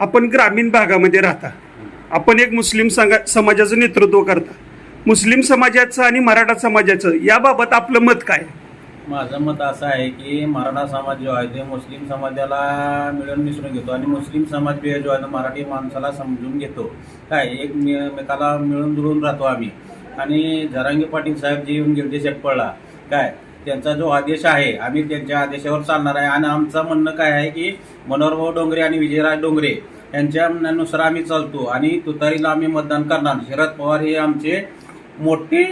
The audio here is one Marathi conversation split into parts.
आपण ग्रामीण भागामध्ये राहता. आपण एक मुस्लिम संघा समाजाचं नेतृत्व करता. मुस्लिम समाजाचं आणि मराठा समाजाचं याबाबत आपलं मत काय? माझं मत असं आहे की मराठा समाज जो आहे ते मुस्लिम समाजाला मिळून मिसळून घेतो आणि मुस्लिम समाज बी जो आहे तो मराठी माणसाला समजून घेतो. काय? एकमेकाला मिळून जुळून राहतो आम्ही. आणि जरांगे पाटील साहेब जे येऊन गेले पडला काय? त्यांचा जो आदेश आहे आम्ही त्यांच्या आदेशावर चालणार आहे. आणि आमचं म्हणणं काय आहे की मनोहरभाऊ डोंगरे आणि विजयराज डोंगरे यांच्या म्हणण्यानुसार आम्ही चालतो. आणि तुतारीला आम्ही मतदान करणार शरद पवार हे आमचे मोठे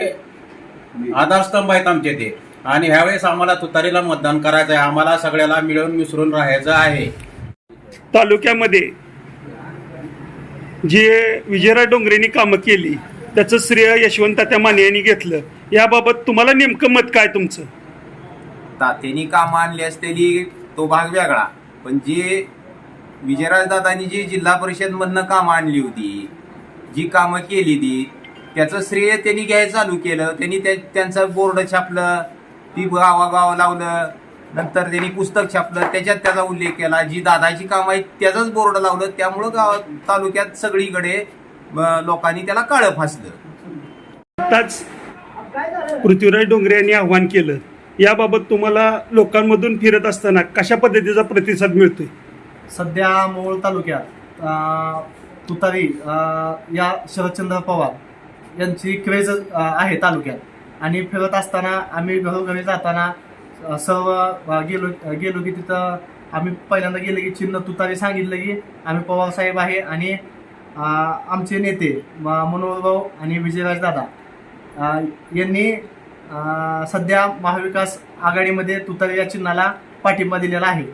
आधारस्तंभ आहेत आमचे ते. आणि ह्यावेळेस आम्हाला तुतारीला मतदान करायचं आहे. आम्हाला सगळ्याला मिळून मिसळून राहायचं आहे. तालुक्यामध्ये जे विजयराज डोंगरेंनी कामं केली त्याचं श्रेय यशवंत त्या माने यांनी घेतलं. याबाबत तुम्हाला नेमकं मत काय तुमचं? तात्यानी कामं आणली असलेली तो भाग वेगळा. पण जे विजयराजदादांनी जी जिल्हा परिषदमधनं कामं आणली होती जी कामं केली ती त्याचं श्रेय त्यांनी घ्यायला चालू केलं. त्यांनी त्या त्यांचं बोर्ड छापलं ती गावागाव लावलं नंतर त्यांनी पुस्तक छापलं त्याच्यात त्याचा उल्लेख केला. जी दादाची कामं आहेत त्याचंच बोर्ड लावलं. त्यामुळं गावात तालुक्यात सगळीकडे लोकांनी त्याला काळं फासलं. पृथ्वीराज डोंगरे यांनी आव्हान केलं. याबाबत तुम्हाला लोकांमधून फिरत असताना कशा पद्धतीचा प्रतिसाद मिळतोय? सध्या मोहोळ तालुक्यात तुतारी या शरदचंद्र पवार यांची क्रेज आहे तालुक्यात. आणि फिरत असताना आम्ही घरोघरी जाताना सर्व गेलो गेलो की तिथं आम्ही पहिल्यांदा गेलो की चिन्ह तुतारी सांगितलं की आम्ही पवार साहेब आहे आणि आमचे नेते म- मनोहर आणि विजयराज दादा यांनी सध्या महाविकास आघाडीमध्ये तुतारी या चिन्हाला पाठिंबा दिलेला आहे.